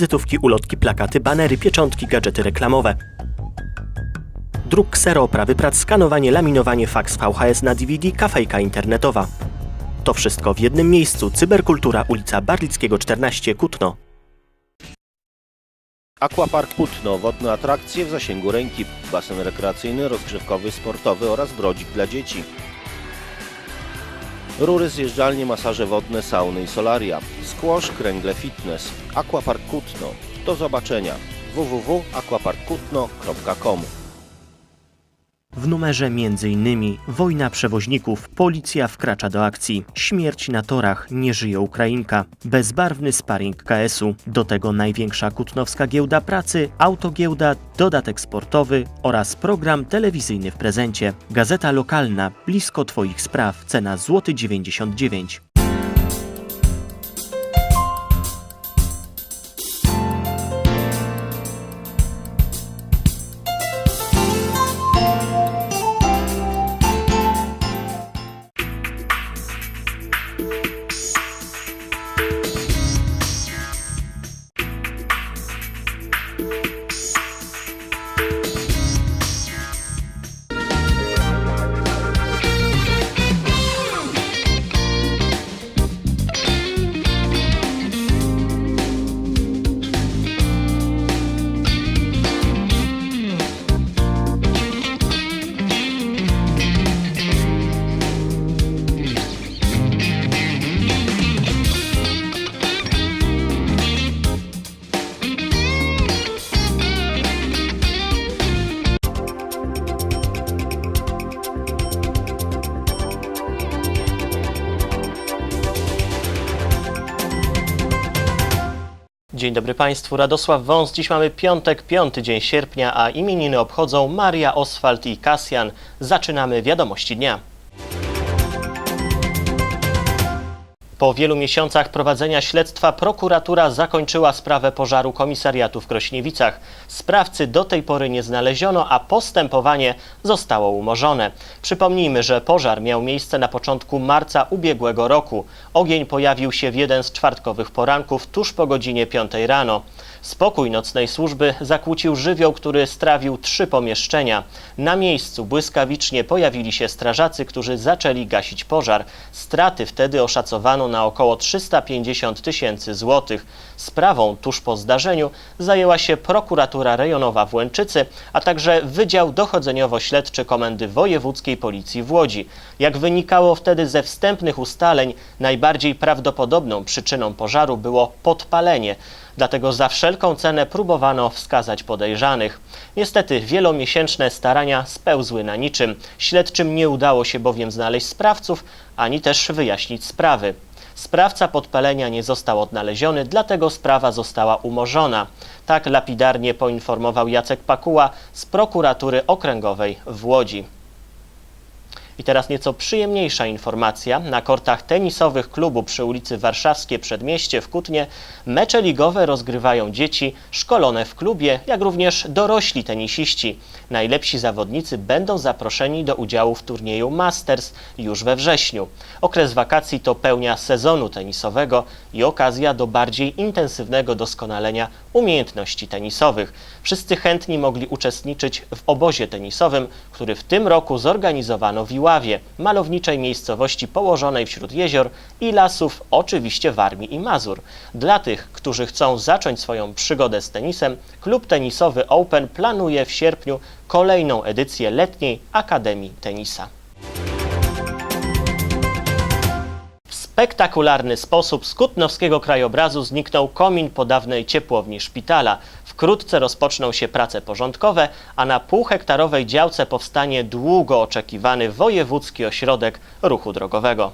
Wizytówki, ulotki, plakaty, banery, pieczątki, gadżety reklamowe. Druk ksero, oprawy prac, skanowanie, laminowanie, faks VHS na DVD, kafejka internetowa. To wszystko w jednym miejscu. Cyberkultura, ulica Barlickiego 14, Kutno. Aquapark Putno, wodne atrakcje w zasięgu ręki, basen rekreacyjny, rozgrzewkowy, sportowy oraz brodzik dla dzieci. Rury, zjeżdżalnie, masaże wodne, sauny i solaria. Squash, kręgle fitness. Aquapark Kutno. Do zobaczenia. www.aquaparkkutno.com W numerze m.in. Wojna przewoźników, policja wkracza do akcji, śmierć na torach, nie żyje Ukrainka, bezbarwny sparring KS-u, do tego największa kutnowska giełda pracy, autogiełda, dodatek sportowy oraz program telewizyjny w prezencie. Gazeta lokalna, blisko Twoich spraw, cena złoty 99 Dzień dobry Państwu, Radosław Wąs. Dziś mamy piątek, piąty dzień sierpnia, a imieniny obchodzą Maria Oswald i Kasjan. Zaczynamy wiadomości dnia. Po wielu miesiącach prowadzenia śledztwa prokuratura zakończyła sprawę pożaru komisariatu w Krośniewicach. Sprawcy do tej pory nie znaleziono, a postępowanie zostało umorzone. Przypomnijmy, że pożar miał miejsce na początku marca ubiegłego roku. Ogień pojawił się w jeden z czwartkowych poranków tuż po godzinie 5 rano. Spokój nocnej służby zakłócił żywioł, który strawił trzy pomieszczenia. Na miejscu błyskawicznie pojawili się strażacy, którzy zaczęli gasić pożar. Straty wtedy oszacowano na około 350 tysięcy złotych. Sprawą tuż po zdarzeniu zajęła się prokuratura rejonowa w Łęczycy, a także Wydział Dochodzeniowo-Śledczy Komendy Wojewódzkiej Policji w Łodzi. Jak wynikało wtedy ze wstępnych ustaleń, najbardziej prawdopodobną przyczyną pożaru było podpalenie. Dlatego za wszelką cenę próbowano wskazać podejrzanych. Niestety wielomiesięczne starania spełzły na niczym. Śledczym nie udało się bowiem znaleźć sprawców, ani też wyjaśnić sprawy. Sprawca podpalenia nie został odnaleziony, dlatego sprawa została umorzona. Tak lapidarnie poinformował Jacek Pakuła z prokuratury okręgowej w Łodzi. I teraz nieco przyjemniejsza informacja. Na kortach tenisowych klubu przy ulicy Warszawskie Przedmieście w Kutnie mecze ligowe rozgrywają dzieci szkolone w klubie, jak również dorośli tenisiści. Najlepsi zawodnicy będą zaproszeni do udziału w turnieju Masters już we wrześniu. Okres wakacji to pełnia sezonu tenisowego i okazja do bardziej intensywnego doskonalenia umiejętności tenisowych. Wszyscy chętni mogli uczestniczyć w obozie tenisowym, który w tym roku zorganizowano w Iławie, malowniczej miejscowości położonej wśród jezior i lasów, oczywiście Warmii i Mazur. Dla tych, którzy chcą zacząć swoją przygodę z tenisem, klub tenisowy Open planuje w sierpniu kolejną edycję letniej Akademii Tenisa. Spektakularny sposób z kutnowskiego krajobrazu zniknął komin po dawnej ciepłowni szpitala. Wkrótce rozpoczną się prace porządkowe, a na półhektarowej działce powstanie długo oczekiwany wojewódzki ośrodek ruchu drogowego.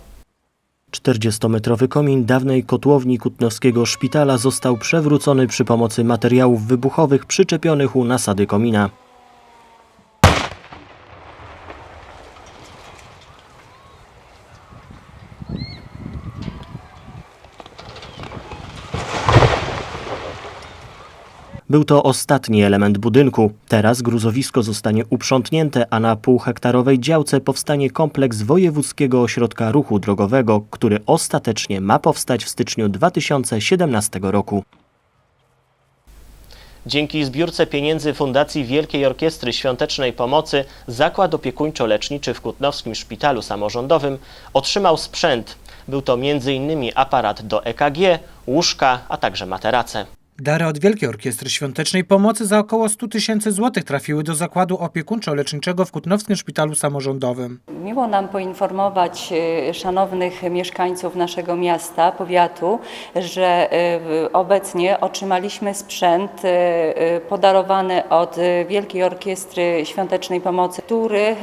40-metrowy komin dawnej kotłowni kutnowskiego szpitala został przewrócony przy pomocy materiałów wybuchowych przyczepionych u nasady komina. Był to ostatni element budynku. Teraz gruzowisko zostanie uprzątnięte, a na półhektarowej działce powstanie kompleks Wojewódzkiego Ośrodka Ruchu Drogowego, który ostatecznie ma powstać w styczniu 2017 roku. Dzięki zbiórce pieniędzy Fundacji Wielkiej Orkiestry Świątecznej Pomocy Zakład Opiekuńczo-Leczniczy w Kutnowskim Szpitalu Samorządowym otrzymał sprzęt. Był to m.in. aparat do EKG, łóżka, a także materace. Dary od Wielkiej Orkiestry Świątecznej Pomocy za około 100 tysięcy złotych trafiły do zakładu opiekuńczo-leczniczego w Kutnowskim Szpitalu Samorządowym. Miło nam poinformować e, szanownych mieszkańców naszego miasta, powiatu, że e, obecnie otrzymaliśmy sprzęt e, podarowany od Wielkiej Orkiestry Świątecznej Pomocy, który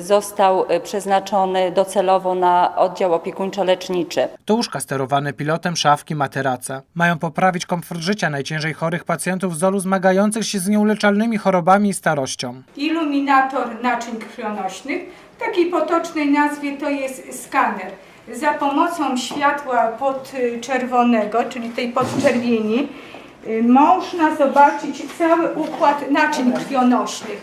został przeznaczony docelowo na oddział opiekuńczo-leczniczy. To łóżka sterowane pilotem, szafki, materace. Mają poprawić komfort życia najciężej chorych pacjentów z zmagających się z nieuleczalnymi chorobami i starością. Iluminator naczyń krwionośnych. W takiej potocznej nazwie to jest skaner. Za pomocą światła podczerwonego, czyli tej podczerwieni, y, można zobaczyć cały układ naczyń krwionośnych,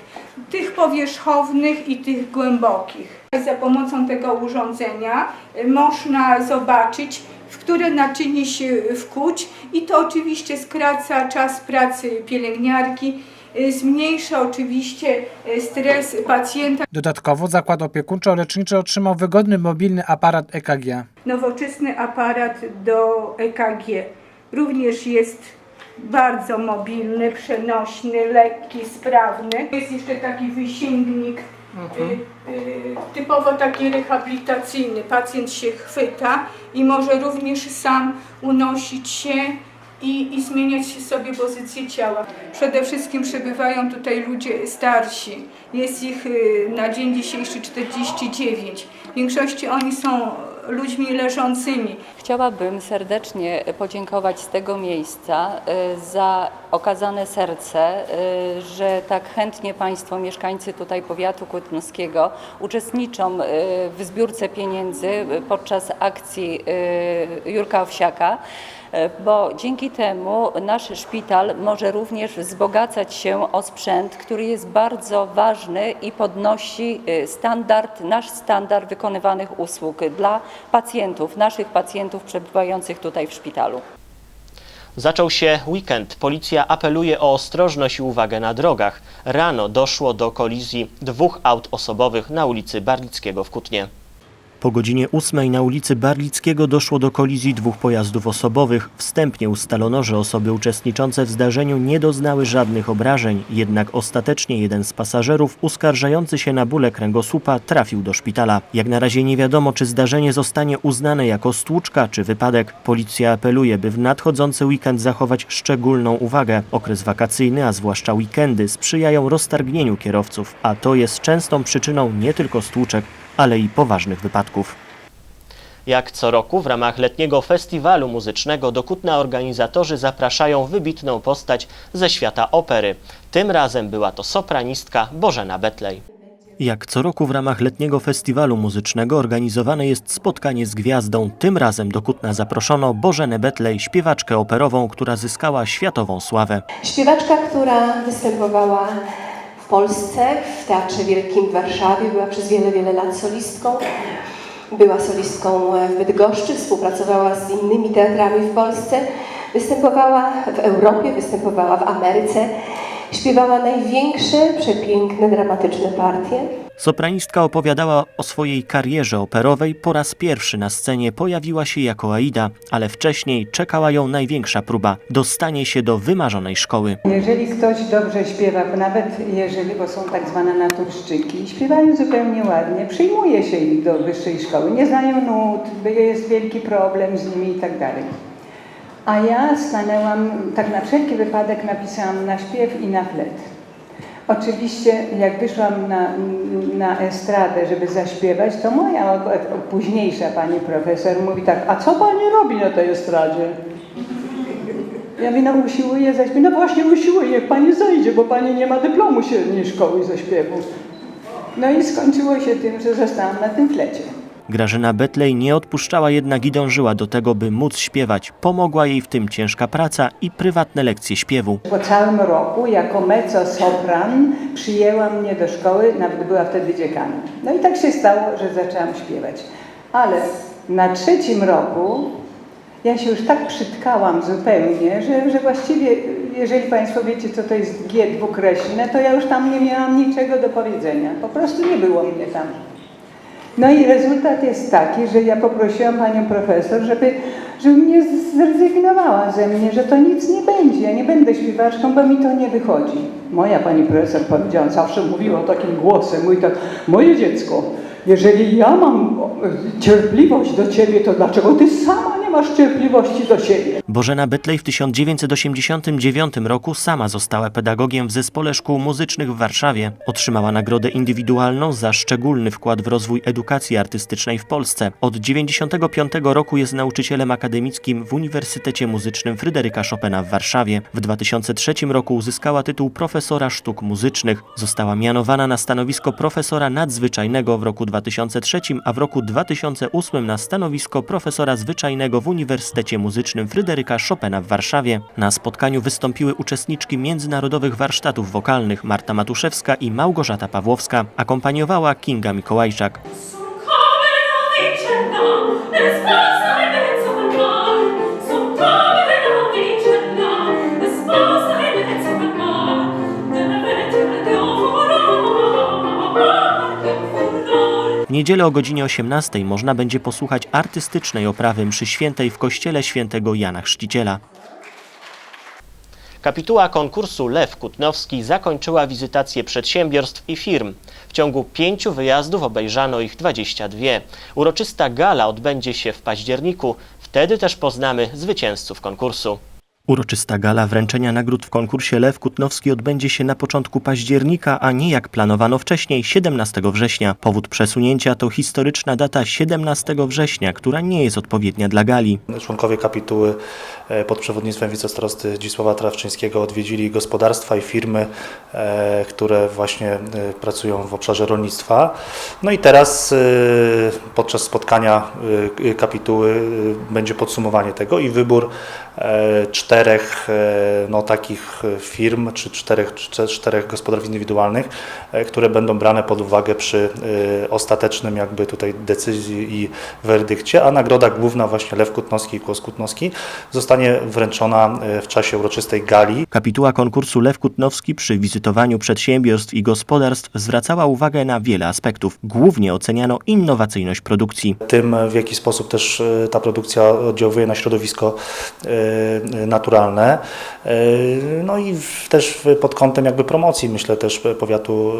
tych powierzchownych i tych głębokich. Za pomocą tego urządzenia y, można zobaczyć, w które naczynie się wkuć i to oczywiście skraca czas pracy pielęgniarki, y, zmniejsza oczywiście y, stres pacjenta. Dodatkowo zakład opiekuńczo-leczniczy otrzymał wygodny mobilny aparat EKG. Nowoczesny aparat do EKG również jest bardzo mobilny, przenośny, lekki, sprawny. Jest jeszcze taki wysięgnik y, y, typowo taki rehabilitacyjny. Pacjent się chwyta i może również sam unosić się i, i zmieniać sobie pozycję ciała. Przede wszystkim przybywają tutaj ludzie starsi. Jest ich y, na dzień dzisiejszy 49. W większości oni są ludźmi leżącymi. Chciałabym serdecznie podziękować z tego miejsca y, za okazane serce, y, że tak chętnie Państwo, mieszkańcy tutaj powiatu kutnowskiego, uczestniczą y, w zbiórce pieniędzy podczas akcji Jurka Owsiaka. Y, Bo dzięki temu nasz szpital może również wzbogacać się o sprzęt, który jest bardzo ważny i podnosi y, standard, nasz standard wykonywanych usług dla pacjentów, naszych pacjentów przebywających tutaj w szpitalu. Zaczął się weekend. Policja apeluje o ostrożność i uwagę na drogach. Rano doszło do kolizji dwóch aut osobowych na ulicy Barlickiego w Kutnie. Po godzinie 8 na ulicy Barlickiego doszło do kolizji dwóch pojazdów osobowych. Wstępnie ustalono, że osoby uczestniczące w zdarzeniu nie doznały żadnych obrażeń, jednak ostatecznie jeden z pasażerów uskarżający się na bóle kręgosłupa trafił do szpitala. Jak na razie nie wiadomo, czy zdarzenie zostanie uznane jako stłuczka czy wypadek. Policja apeluje, by w nadchodzący weekend zachować szczególną uwagę. Okres wakacyjny, a zwłaszcza weekendy, sprzyjają roztargnieniu kierowców, a to jest częstą przyczyną nie tylko stłuczek, ale i poważnych wypadków. Jak co roku w ramach letniego festiwalu muzycznego do Kutna organizatorzy zapraszają wybitną postać ze świata opery. Tym razem była to sopranistka Bożena Betlej. Jak co roku w ramach letniego festiwalu muzycznego organizowane jest spotkanie z gwiazdą. Tym razem do Kutna zaproszono Bożenę Betlej, śpiewaczkę operową, która zyskała światową sławę. Śpiewaczka, która występowała w Polsce, w Teatrze Wielkim w Warszawie, była przez wiele, wiele lat solistką. Była solistką w Bydgoszczy, współpracowała z innymi teatrami w Polsce. Występowała w Europie, występowała w Ameryce. Śpiewała największe, przepiękne, dramatyczne partie. Sopranistka opowiadała o swojej karierze operowej. Po raz pierwszy na scenie pojawiła się jako Aida, ale wcześniej czekała ją największa próba dostanie się do wymarzonej szkoły. Jeżeli ktoś dobrze śpiewa, bo nawet jeżeli, bo są tak zwane naturszczyki, śpiewają zupełnie ładnie, przyjmuje się ich do wyższej szkoły, nie znają nut, jest wielki problem z nimi i tak dalej. A ja stanęłam, tak na wszelki wypadek napisałam na śpiew i na flet. Oczywiście jak wyszłam na, na estradę, żeby zaśpiewać, to moja późniejsza pani profesor mówi tak, a co pani robi na tej estradzie? Ja mówię, no usiłuję zaśpiewać. No właśnie usiłuję, jak pani zajdzie, bo pani nie ma dyplomu średniej szkoły ze śpiewu. No i skończyło się tym, że zostałam na tym flecie. Grażyna Betlej nie odpuszczała jednak i dążyła do tego, by móc śpiewać. Pomogła jej w tym ciężka praca i prywatne lekcje śpiewu. Po całym roku jako mezzo-sopran przyjęła mnie do szkoły, nawet była wtedy dziekanem. No i tak się stało, że zaczęłam śpiewać. Ale na trzecim roku Ja się już tak przytkałam zupełnie, że, że właściwie, jeżeli Państwo wiecie, co to jest G dwukreślne, to ja już tam nie miałam niczego do powiedzenia. Po prostu nie było mnie tam. No i rezultat jest taki, że ja poprosiłam panią profesor, żeby, żeby mnie zrezygnowała ze mnie, że to nic nie będzie, ja nie będę śpiewaczką, bo mi to nie wychodzi. Moja pani profesor powiedziała, zawsze mówiła takim głosem, mówi tak, moje dziecko, jeżeli ja mam cierpliwość do ciebie, to dlaczego ty sama nie masz cierpliwości do siebie? Bożena Betlej w 1989 roku sama została pedagogiem w Zespole Szkół Muzycznych w Warszawie. Otrzymała nagrodę indywidualną za szczególny wkład w rozwój edukacji artystycznej w Polsce. Od 1995 roku jest nauczycielem akademickim w Uniwersytecie Muzycznym Fryderyka Chopina w Warszawie. W 2003 roku uzyskała tytuł profesora sztuk muzycznych. Została mianowana na stanowisko profesora nadzwyczajnego w roku 2003, a w roku 2008 na stanowisko profesora zwyczajnego w Uniwersytecie Muzycznym Fryderyka Chopina w Warszawie. Na spotkaniu wystąpiły uczestniczki międzynarodowych warsztatów wokalnych Marta Matuszewska i Małgorzata Pawłowska. Akompaniowała Kinga Mikołajczak. Niedzielę o godzinie 18 można będzie posłuchać artystycznej oprawy mszy świętej w kościele świętego Jana Chrzciciela. Kapituła konkursu Lew Kutnowski zakończyła wizytację przedsiębiorstw i firm. W ciągu pięciu wyjazdów obejrzano ich 22. Uroczysta gala odbędzie się w październiku. Wtedy też poznamy zwycięzców konkursu. Uroczysta gala wręczenia nagród w konkursie Lew Kutnowski odbędzie się na początku października, a nie jak planowano wcześniej 17 września. Powód przesunięcia to historyczna data 17 września, która nie jest odpowiednia dla gali. Członkowie kapituły e, pod przewodnictwem wicestarosty Zdzisława Trawczyńskiego odwiedzili gospodarstwa i firmy, e, które właśnie e, pracują w obszarze rolnictwa. No i teraz podczas spotkania kapituły będzie podsumowanie tego i wybór e, czterech e, no, takich firm czy czterech, czy czterech gospodarstw indywidualnych, e, które będą brane pod uwagę przy e, ostatecznym jakby tutaj decyzji i werdykcie, a nagroda główna właśnie Lew Kutnowski i Kłos Kutnowski zostanie wręczona e, w czasie uroczystej gali. Kapituła konkursu Lew Kutnowski przy wizytowaniu przedsiębiorstw i gospodarstw zwracała uwagę na wiele aspektów. Głównie oceniano innowacyjność produkcji. tym, w jaki sposób też e, ta produkcja oddziałuje na środowisko e, naturalne. E, No i też pod kątem jakby promocji, myślę też powiatu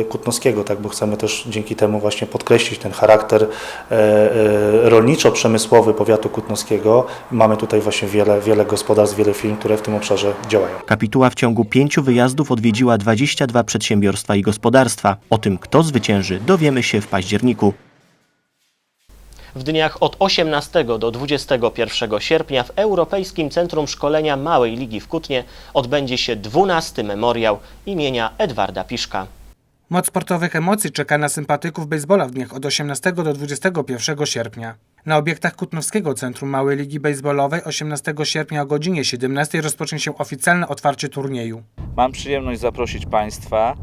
e, kutnowskiego, tak, bo chcemy też dzięki temu właśnie podkreślić ten charakter e, rolniczo-przemysłowy powiatu kutnowskiego. Mamy tutaj właśnie wiele, wiele gospodarstw, wiele firm, które w tym obszarze działają. Kapituła w ciągu pięciu wyjazdów odwiedziła 22 przedsiębiorstwa i gospodarstwa. O tym, kto zwycięży, dowiemy się w październiku. W dniach od 18 do 21 sierpnia w Europejskim Centrum Szkolenia Małej Ligi w Kutnie odbędzie się 12 memoriał imienia Edwarda Piszka. Moc sportowych emocji czeka na sympatyków baseballa w dniach od 18 do 21 sierpnia. Na obiektach Kutnowskiego Centrum Małej Ligi Baseballowej 18 sierpnia o godzinie 17 rozpocznie się oficjalne otwarcie turnieju. Mam przyjemność zaprosić Państwa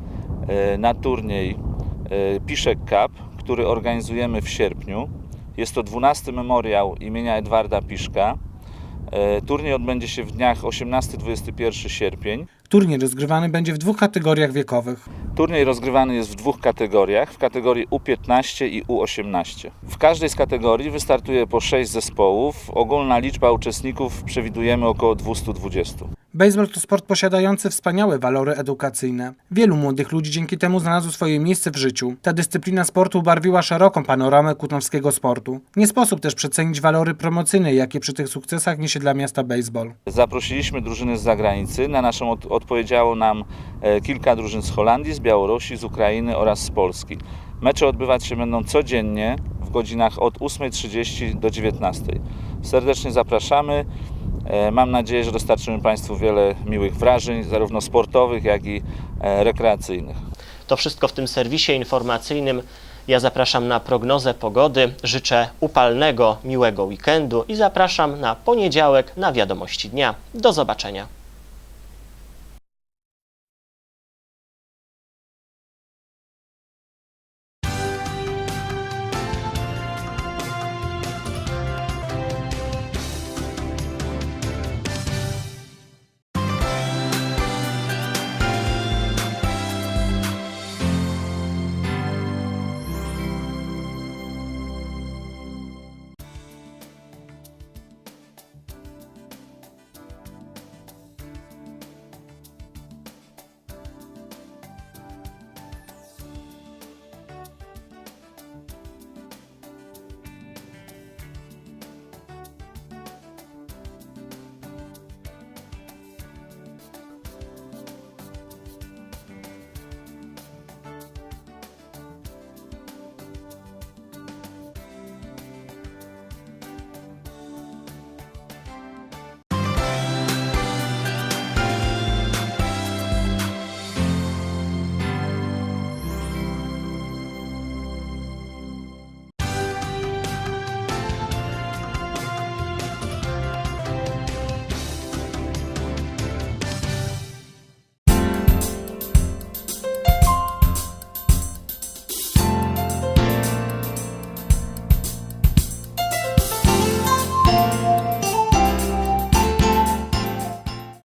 e, na turniej e, Piszek Cup, który organizujemy w sierpniu. Jest to 12 memoriał imienia Edwarda Piszka. E, Turniej odbędzie się w dniach 18-21 sierpień. Turniej rozgrywany będzie w dwóch kategoriach wiekowych. Turniej rozgrywany jest w dwóch kategoriach, w kategorii U15 i U18. W każdej z kategorii wystartuje po 6 zespołów. Ogólna liczba uczestników przewidujemy około 220. Baseball to sport posiadający wspaniałe walory edukacyjne. Wielu młodych ludzi dzięki temu znalazło swoje miejsce w życiu. Ta dyscyplina sportu ubarwiła szeroką panoramę kutnowskiego sportu. Nie sposób też przecenić walory promocyjne, jakie przy tych sukcesach niesie dla miasta baseball. Zaprosiliśmy drużyny z zagranicy. Na naszą od, odpowiedziało nam e, kilka drużyn z Holandii, z Białorusi, z Ukrainy oraz z Polski. Mecze odbywać się będą codziennie w godzinach od 8.30 do 19.00. Serdecznie zapraszamy. E, Mam nadzieję, że dostarczymy Państwu wiele miłych wrażeń, zarówno sportowych, jak i e, rekreacyjnych. To wszystko w tym serwisie informacyjnym. Ja zapraszam na prognozę pogody, życzę upalnego, miłego weekendu i zapraszam na poniedziałek na wiadomości dnia. Do zobaczenia.